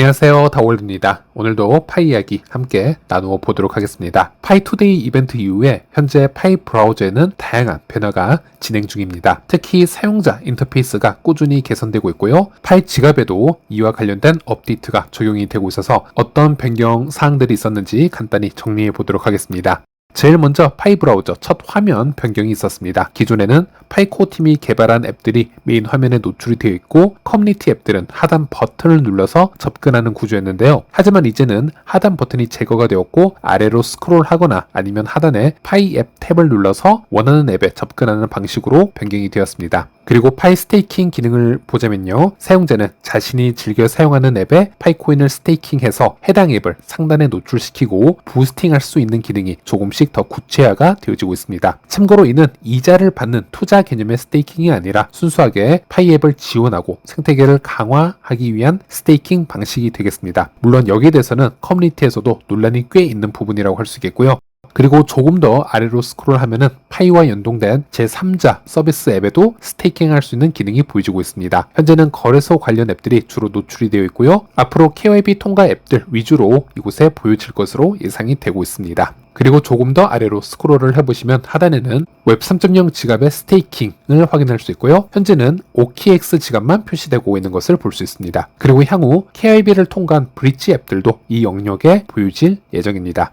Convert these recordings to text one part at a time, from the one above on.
안녕하세요 다월드입니다. 오늘도 파이 이야기 함께 나누어 보도록 하겠습니다. 파이 투데이 이벤트 이후에 현재 파이 브라우저에는 다양한 변화가 진행 중입니다. 특히 사용자 인터페이스가 꾸준히 개선되고 있고요. 파이 지갑에도 이와 관련된 업데이트가 적용이 되고 있어서 어떤 변경 사항들이 있었는지 간단히 정리해 보도록 하겠습니다. 제일 먼저 파이 브라우저 첫 화면 변경이 있었습니다. 기존에는 파이코 팀이 개발한 앱들이 메인 화면에 노출이 되어 있고 커뮤니티 앱들은 하단 버튼을 눌러서 접근하는 구조였는데요. 하지만 이제는 하단 버튼이 제거가 되었고 아래로 스크롤하거나 아니면 하단에 파이 앱 탭을 눌러서 원하는 앱에 접근하는 방식으로 변경이 되었습니다. 그리고 파이 스테이킹 기능을 보자면요. 사용자는 자신이 즐겨 사용하는 앱에 파이 코인을 스테이킹해서 해당 앱을 상단에 노출시키고 부스팅할 수 있는 기능이 조금씩 더 구체화가 되어지고 있습니다. 참고로 이는 이자를 받는 투자 개념의 스테이킹이 아니라 순수하게 파이 앱을 지원하고 생태계를 강화하기 위한 스테이킹 방식이 되겠습니다. 물론 여기에 대해서는 커뮤니티에서도 논란이 꽤 있는 부분이라고 할 수 있겠고요. 그리고 조금 더 아래로 스크롤하면은 파이와 연동된 제3자 서비스 앱에도 스테이킹 할 수 있는 기능이 보여지고 있습니다. 현재는 거래소 관련 앱들이 주로 노출이 되어 있고요. 앞으로 KYB 통과 앱들 위주로 이곳에 보여질 것으로 예상이 되고 있습니다. 그리고 조금 더 아래로 스크롤을 해보시면 하단에는 웹 3.0 지갑의 스테이킹을 확인할 수 있고요. 현재는 OKX 지갑만 표시되고 있는 것을 볼 수 있습니다. 그리고 향후 KIB를 통과한 브릿지 앱들도 이 영역에 보여질 예정입니다.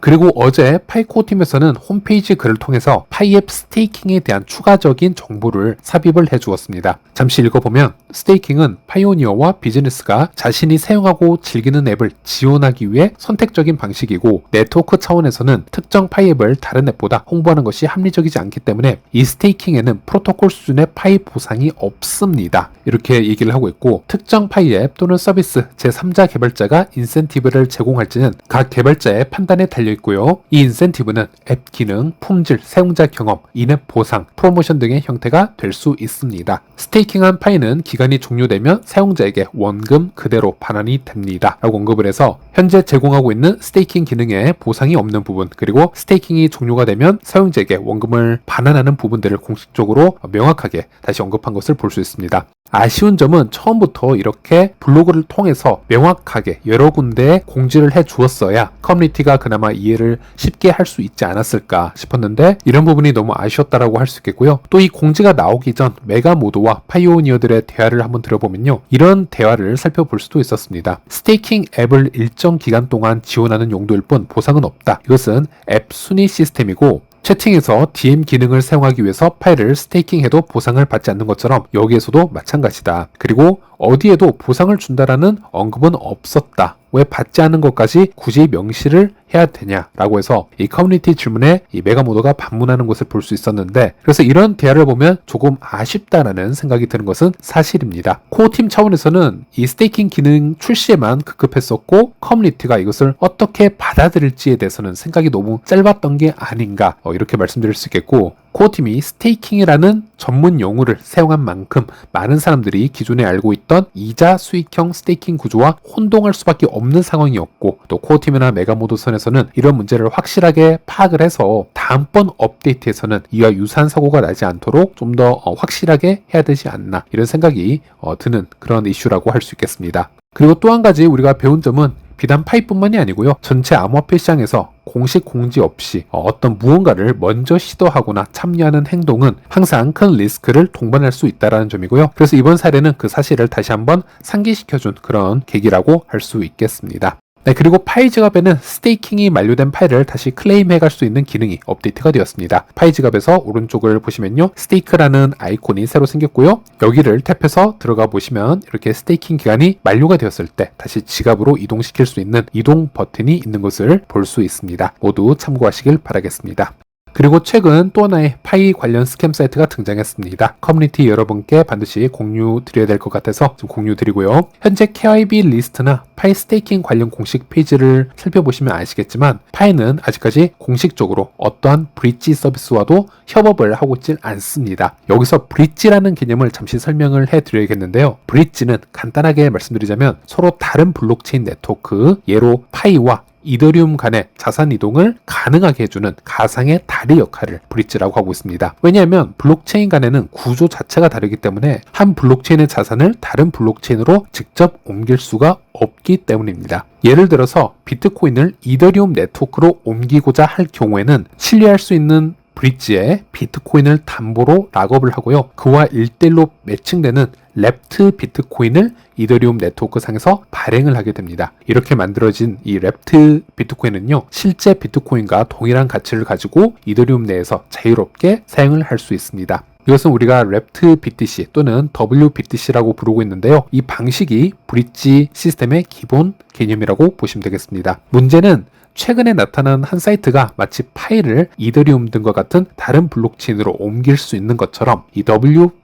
그리고 어제 파이코 팀에서는 홈페이지 글을 통해서 파이앱 스테이킹에 대한 추가적인 정보를 삽입을 해 주었습니다. 잠시 읽어보면 스테이킹은 파이오니어와 비즈니스가 자신이 사용하고 즐기는 앱을 지원하기 위해 선택적인 방식이고 네트워크 차원에서는 특정 파이앱을 다른 앱보다 홍보하는 것이 합리적이지 않기 때문에 이 스테이킹에는 프로토콜 수준의 파이 보상이 없습니다. 이렇게 얘기를 하고 있고 특정 파이앱 또는 서비스 제3자 개발자가 인센티브를 제공할지는 각 개발자의 판단에 달려 있고요. 이 인센티브는 앱 기능, 품질, 사용자 경험, 인앱 보상, 프로모션 등의 형태가 될 수 있습니다. 스테이킹한 파이는 기간이 종료되면 사용자에게 원금 그대로 반환이 됩니다. 라고 언급을 해서 현재 제공하고 있는 스테이킹 기능에 보상이 없는 부분 그리고 스테이킹이 종료가 되면 사용자에게 원금을 반환하는 부분들을 공식적으로 명확하게 다시 언급한 것을 볼 수 있습니다. 아쉬운 점은 처음부터 이렇게 블로그를 통해서 명확하게 여러 군데에 공지를 해 주었어야 커뮤니티가 그나마 이해를 쉽게 할 수 있지 않았을까 싶었는데 이런 부분이 너무 아쉬웠다라고 할 수 있겠고요. 또 이 공지가 나오기 전 메가 모드와 파이오니어들의 대화를 한번 들어보면요. 이런 대화를 살펴볼 수도 있었습니다. 스테이킹 앱을 일정 기간 동안 지원하는 용도일 뿐 보상은 없다. 이것은 앱 순위 시스템이고 채팅에서 DM 기능을 사용하기 위해서 파일을 스테이킹해도 보상을 받지 않는 것처럼 여기에서도 마찬가지다. 그리고 어디에도 보상을 준다라는 언급은 없었다. 왜 받지 않은 것까지 굳이 명시를 해야 되냐라고 해서 이 커뮤니티 질문에 이 메가모더가 반문하는 것을 볼 수 있었는데 그래서 이런 대화를 보면 조금 아쉽다라는 생각이 드는 것은 사실입니다. 코어팀 차원에서는 이 스테이킹 기능 출시에만 급급했었고 커뮤니티가 이것을 어떻게 받아들일지에 대해서는 생각이 너무 짧았던 게 아닌가 어, 이렇게 말씀드릴 수 있겠고 코어팀이 스테이킹이라는 전문 용어를 사용한 만큼 많은 사람들이 기존에 알고 있던 이자 수익형 스테이킹 구조와 혼동할 수밖에 없는 상황이었고 또 코어팀이나 메가모드 선에서는 이런 문제를 확실하게 파악을 해서 다음번 업데이트에서는 이와 유사한 사고가 나지 않도록 좀더 어, 확실하게 해야 되지 않나 이런 생각이 어, 드는 그런 이슈라고 할 수 있겠습니다. 그리고 또 한 가지 우리가 배운 점은 비단 파이뿐만이 아니고요. 전체 암호화폐 시장에서 공식 공지 없이 어떤 무언가를 먼저 시도하거나 참여하는 행동은 항상 큰 리스크를 동반할 수 있다는 점이고요. 그래서 이번 사례는 그 사실을 다시 한번 상기시켜준 그런 계기라고 할 수 있겠습니다. 네, 그리고 파이 지갑에는 스테이킹이 만료된 파일을 다시 클레임해 갈 수 있는 기능이 업데이트가 되었습니다. 파이 지갑에서 오른쪽을 보시면요. 스테이크라는 아이콘이 새로 생겼고요. 여기를 탭해서 들어가 보시면 이렇게 스테이킹 기간이 만료가 되었을 때 다시 지갑으로 이동시킬 수 있는 이동 버튼이 있는 것을 볼 수 있습니다. 모두 참고하시길 바라겠습니다. 그리고 최근 또 하나의 파이 관련 스캠 사이트가 등장했습니다. 커뮤니티 여러분께 반드시 공유 드려야 될 것 같아서 좀 공유 드리고요. 현재 KIB 리스트나 파이 스테이킹 관련 공식 페이지를 살펴보시면 아시겠지만 파이는 아직까지 공식적으로 어떠한 브릿지 서비스와도 협업을 하고 있질 않습니다. 여기서 브릿지라는 개념을 잠시 설명을 해 드려야겠는데요. 브릿지는 간단하게 말씀드리자면 서로 다른 블록체인 네트워크 예로 파이와 이더리움 간의 자산 이동을 가능하게 해주는 가상의 다리 역할을 브릿지라고 하고 있습니다. 왜냐하면 블록체인 간에는 구조 자체가 다르기 때문에 한 블록체인의 자산을 다른 블록체인으로 직접 옮길 수가 없기 때문입니다. 예를 들어서 비트코인을 이더리움 네트워크로 옮기고자 할 경우에는 신뢰할 수 있는 브릿지에 비트코인을 담보로 락업을 하고요. 그와 일대일로 매칭되는 랩트 비트코인을 이더리움 네트워크 상에서 발행을 하게 됩니다. 이렇게 만들어진 이 랩트 비트코인은요, 실제 비트코인과 동일한 가치를 가지고 이더리움 내에서 자유롭게 사용을 할 수 있습니다. 이것은 우리가 랩트 BTC 또는 WBTC라고 부르고 있는데요. 이 방식이 브릿지 시스템의 기본 개념이라고 보시면 되겠습니다. 문제는 최근에 나타난 한 사이트가 마치 파일을 이더리움 등과 같은 다른 블록체인으로 옮길 수 있는 것처럼 이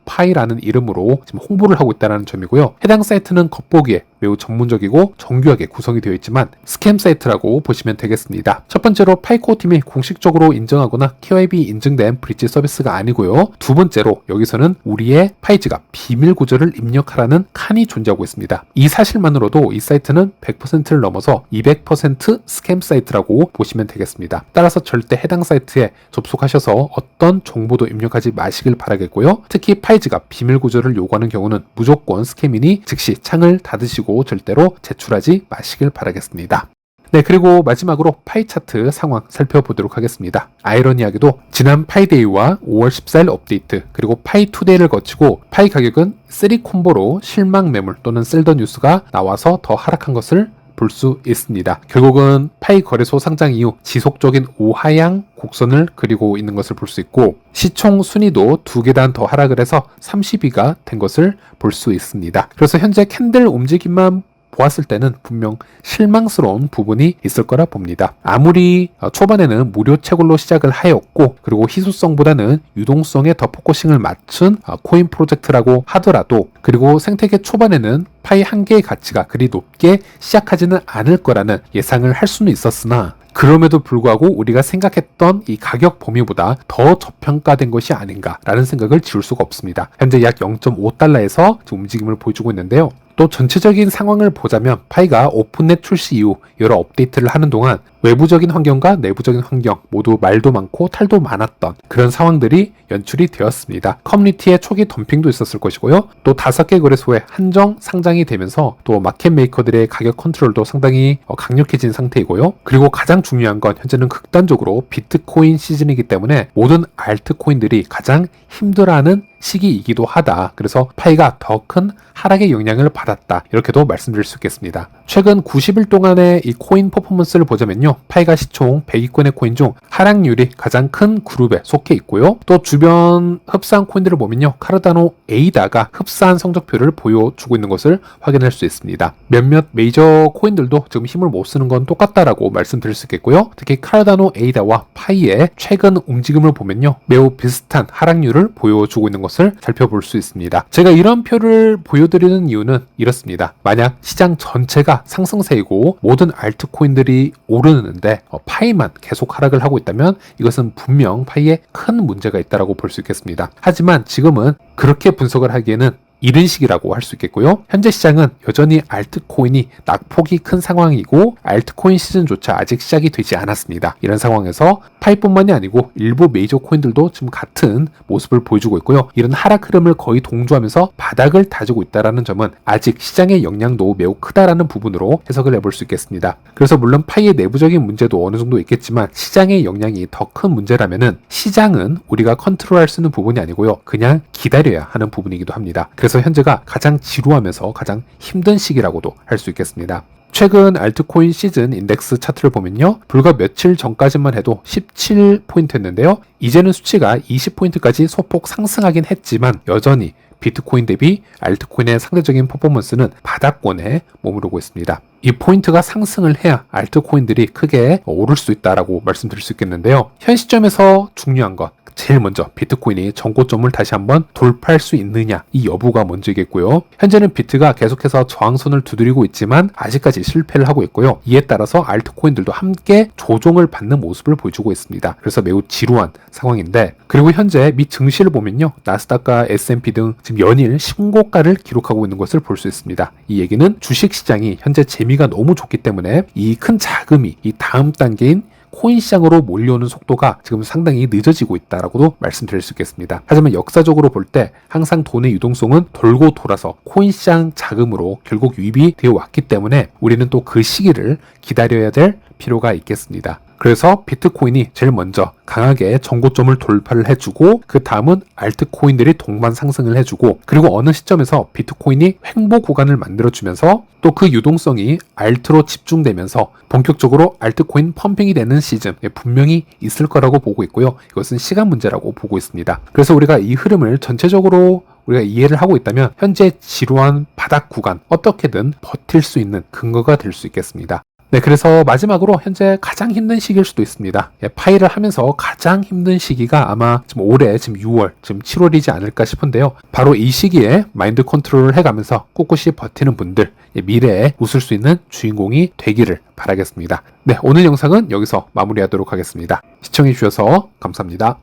WPy라는 이름으로 지금 홍보를 하고 있다는 점이고요. 해당 사이트는 겉보기에 매우 전문적이고 정교하게 구성이 되어 있지만 스캠 사이트라고 보시면 되겠습니다. 첫 번째로 파이코 팀이 공식적으로 인정하거나 KYB 인증된 브릿지 서비스가 아니고요. 두 번째로 여기서는 우리의 파이지가 비밀 구조를 입력하라는 칸이 존재하고 있습니다. 이 사실만으로도 이 사이트는 100%를 넘어서 200% 스캠 사이트라고 보시면 되겠습니다. 따라서 절대 해당 사이트에 접속하셔서 어떤 정보도 입력하지 마시길 바라겠고요. 특히 파이 지가 비밀 구조를 요구하는 경우는 무조건 스캠이니 즉시 창을 닫으시고 절대로 제출하지 마시길 바라겠습니다. 네, 그리고 마지막으로 파이 차트 상황 살펴보도록 하겠습니다. 아이러니하게도 지난 파이데이와 5월 14일 업데이트, 그리고 파이 투데이를 거치고 파이 가격은 3 콤보로 실망 매물 또는 셀더 뉴스가 나와서 더 하락한 것을 볼 수 있습니다. 결국은 파이 거래소 상장 이후 지속적인 우하향 곡선을 그리고 있는 것을 볼 수 있고 시총 순위도 두 계단 더 하락을 해서 30위가 된 것을 볼 수 있습니다. 그래서 현재 캔들 움직임만 보았을 때는 분명 실망스러운 부분이 있을 거라 봅니다. 아무리 어, 초반에는 무료 채굴로 시작을 하였고 그리고 희소성보다는 유동성에 더 포커싱을 맞춘 어, 코인 프로젝트라고 하더라도 그리고 생태계 초반에는 파이 한 개의 가치가 그리 높게 시작하지는 않을 거라는 예상을 할 수는 있었으나 그럼에도 불구하고 우리가 생각했던 이 가격 범위보다 더 저평가된 것이 아닌가라는 생각을 지울 수가 없습니다. 현재 약 0.5달러에서 움직임을 보여주고 있는데요. 또 전체적인 상황을 보자면 파이가 오픈넷 출시 이후 여러 업데이트를 하는 동안 외부적인 환경과 내부적인 환경 모두 말도 많고 탈도 많았던 그런 상황들이 연출이 되었습니다. 커뮤니티의 초기 덤핑도 있었을 것이고요. 또 다섯 개 거래소에 한정 상장이 되면서 또 마켓 메이커들의 가격 컨트롤도 상당히 어, 강력해진 상태이고요. 그리고 가장 중요한 건 현재는 극단적으로 비트코인 시즌이기 때문에 모든 알트코인들이 가장 힘들어하는 시기이기도 하다. 그래서 파이가 더 큰 하락의 영향을 받았다. 이렇게도 말씀드릴 수 있겠습니다. 최근 90일 동안의 이 코인 퍼포먼스를 보자면요. 파이가 시총 100위권의 코인 중 하락률이 가장 큰 그룹에 속해 있고요. 또 주변 흡사한 코인들을 보면요. 카르다노 에이다가 흡사한 성적표를 보여주고 있는 것을 확인할 수 있습니다. 몇몇 메이저 코인들도 지금 힘을 못 쓰는 건 똑같다라고 말씀드릴 수 있겠고요. 특히 카르다노 에이다와 파이의 최근 움직임을 보면요. 매우 비슷한 하락률을 보여주고 있는 것을 살펴볼 수 있습니다. 제가 이런 표를 보여드리는 이유는 이렇습니다. 만약 시장 전체가 상승세이고 모든 알트코인들이 오르는데 어, 파이만 계속 하락을 하고 있다면 이것은 분명 파이에 큰 문제가 있다라고 볼 수 있겠습니다. 하지만 지금은 그렇게 분석을 하기에는 이른 시기라고 할 수 있겠고요. 현재 시장은 여전히 알트코인이 낙폭이 큰 상황이고 알트코인 시즌조차 아직 시작이 되지 않았습니다. 이런 상황에서 파이뿐만이 아니고 일부 메이저 코인들도 지금 같은 모습을 보여주고 있고요. 이런 하락 흐름을 거의 동조하면서 바닥을 다지고 있다라는 점은 아직 시장의 영향도 매우 크다라는 부분으로 해석을 해볼 수 있겠습니다. 그래서 물론 파이의 내부적인 문제도 어느 정도 있겠지만 시장의 영향이 더 큰 문제라면은 시장은 우리가 컨트롤할 수 있는 부분이 아니고요. 그냥 기다려야 하는 부분이기도 합니다. 그래서 현재가 가장 지루하면서 가장 힘든 시기라고도 할 수 있겠습니다. 최근 알트코인 시즌 인덱스 차트를 보면요. 불과 며칠 전까지만 해도 17포인트였는데요. 이제는 수치가 20포인트까지 소폭 상승하긴 했지만 여전히 비트코인 대비 알트코인의 상대적인 퍼포먼스는 바닥권에 머무르고 있습니다. 이 포인트가 상승을 해야 알트코인들이 크게 오를 수 있다라고 말씀드릴 수 있겠는데요. 현 시점에서 중요한 것, 제일 먼저 비트코인이 전고점을 다시 한번 돌파할 수 있느냐 이 여부가 먼저이겠고요. 현재는 비트가 계속해서 저항선을 두드리고 있지만 아직까지 실패를 하고 있고요. 이에 따라서 알트코인들도 함께 조종을 받는 모습을 보여주고 있습니다. 그래서 매우 지루한 상황인데 그리고 현재 미 증시를 보면요. 나스닥과 S&P 등 지금 연일 신고가를 기록하고 있는 것을 볼 수 있습니다. 이 얘기는 주식 시장이 현재 재미가 너무 좋기 때문에 이 큰 자금이 이 다음 단계인 코인 시장으로 몰려오는 속도가 지금 상당히 늦어지고 있다라고도 말씀드릴 수 있겠습니다. 하지만 역사적으로 볼 때 항상 돈의 유동성은 돌고 돌아서 코인 시장 자금으로 결국 유입이 되어 왔기 때문에 우리는 또 그 시기를 기다려야 될 필요가 있겠습니다. 그래서 비트코인이 제일 먼저 강하게 전고점을 돌파를 해주고 그 다음은 알트코인들이 동반 상승을 해주고 그리고 어느 시점에서 비트코인이 횡보 구간을 만들어주면서 또 그 유동성이 알트로 집중되면서 본격적으로 알트코인 펌핑이 되는 시즌 분명히 있을 거라고 보고 있고요. 이것은 시간 문제라고 보고 있습니다. 그래서 우리가 이 흐름을 전체적으로 우리가 이해를 하고 있다면 현재 지루한 바닥 구간 어떻게든 버틸 수 있는 근거가 될 수 있겠습니다. 네, 그래서 마지막으로 현재 가장 힘든 시기일 수도 있습니다. 예, 파이를 하면서 가장 힘든 시기가 아마 지금 올해 지금 6월, 지금 7월이지 않을까 싶은데요. 바로 이 시기에 마인드 컨트롤을 해가면서 꿋꿋이 버티는 분들, 예, 미래에 웃을 수 있는 주인공이 되기를 바라겠습니다. 네, 오늘 영상은 여기서 마무리하도록 하겠습니다. 시청해주셔서 감사합니다.